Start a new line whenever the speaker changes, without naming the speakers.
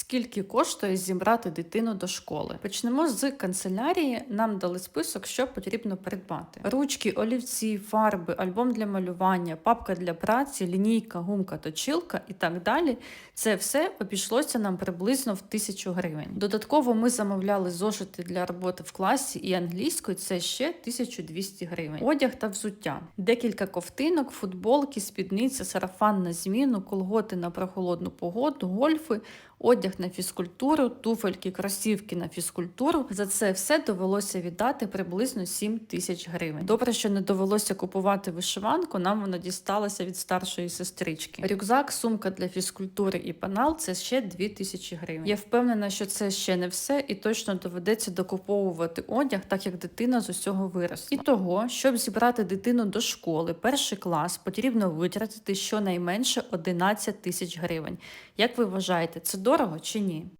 Скільки коштує зібрати дитину до школи? Почнемо з канцелярії. Нам дали список, що потрібно придбати: ручки, олівці, фарби, альбом для малювання, папка для праці, лінійка, гумка, точилка і так далі. Це все обійшлося нам приблизно в тисячу гривень. Додатково ми замовляли зошити для роботи в класі і англійської. Це ще 1200 гривень. Одяг та взуття, декілька ковтинок, футболки, спідниця, сарафан на зміну, колготи на прохолодну погоду, гольфи. Одяг на фізкультуру, туфельки, кросівки на фізкультуру. За це все довелося віддати приблизно 7 тисяч гривень. Добре, що не довелося купувати вишиванку. Нам вона дісталася від старшої сестрички. Рюкзак, сумка для фізкультури і панал це ще 2 тисячі гривень. Я впевнена, що це ще не все, і точно доведеться докуповувати одяг, так як дитина з усього виросла. І того, щоб зібрати дитину до школи, перший клас потрібно витратити щонайменше 11 тисяч гривень. Як ви вважаєте, це дорого чи ні?